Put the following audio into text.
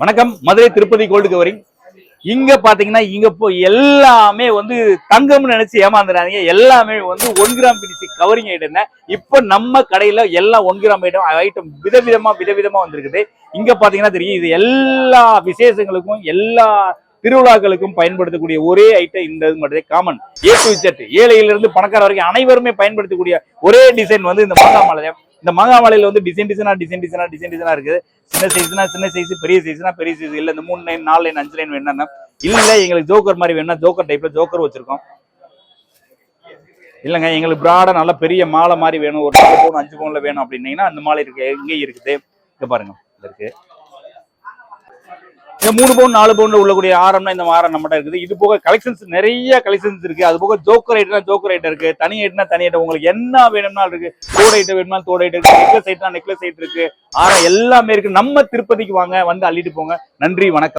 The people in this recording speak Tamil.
வணக்கம். Madurai Tirupati gold covering. இங்க பாத்தீங்கன்னா இங்க இப்போ எல்லாமே வந்து தங்கம்னு நினைச்சு ஏமாந்துறாதீங்க. எல்லாமே வந்து ஒன் கிராம் பிடிச்சி கவரிங் ஐட்டம் இப்போ நம்ம கடையில எல்லாம் ஒன் கிராம் ஐட்டம் ஐட்டம் விதவிதமா விதவிதமா வந்திருக்குது. இங்க பாத்தீங்கன்னா தெரியும் இது எல்லா விசேஷங்களுக்கும் எல்லா திருவிழாக்களுக்கும் பயன்படுத்தக்கூடிய ஒரே ஐட்டம் இந்த இது மட்டும் காமன் ஏ டு செட் பணக்கார வரைக்கும் அனைவருமே பயன்படுத்தக்கூடிய ஒரே டிசைன் வந்து இந்த மாங்காய் மாலை இந்த மாங்காய் வாழையில வந்து டிசைன் டிசைனா டிசைன் டிசைனா டிசைன் டிசைனா இருக்குது. சின்ன சைஸ்னா சின்ன சைஸ் பெரிய சைஸ்னா பெரிய சைஸ் இல்ல இந்த மூணு லைன் நாலு லைன் அஞ்சு லைன் வேணும்னா இல்ல எங்களுக்கு ஜோக்கர் மாதிரி வேணும்னா ஜோக்கர் டைப்ல ஜோக்கர் வச்சிருக்கோம். இல்லைங்க எங்களுக்கு பிராடா நல்ல பெரிய மாலை மாதிரி வேணும். ஒரு நாலு பவுன் அஞ்சு பவுன்ல வேணும் அப்படின்னீங்கன்னா அந்த மாலை இருக்கு இங்கே இருக்குது. இங்க பாருங்க இருக்கு. இந்த மூணு பவுன் நாலு பவுன் உள்ளக்கூடிய ஆரம்னா இந்த ஆரம் நம்மகிட்ட இருக்குது. இது போக கலெக்ஷன்ஸ் நிறைய கலெக்ஷன்ஸ் இருக்கு. அது போக ஜோக்கர் ஐட்டம்னா ஜோக்கர் ஐட்டம் இருக்கு. தனி ஐட்டம்னா தனி ஐட்டம் உங்களுக்கு என்ன வேணும்னா இருக்கு. தோடு ஐட்டம் வேணும்னா தோடு ஐட்டம் இருக்கு. நெக்லஸ் ஐட்னா நெக்லஸ் ஐட்டம் இருக்கு. ஆரம் எல்லாமே இருக்கு. நம்ம திருப்பதிக்கு வாங்க வந்து அள்ளிட்டு போங்க. நன்றி வணக்கம்.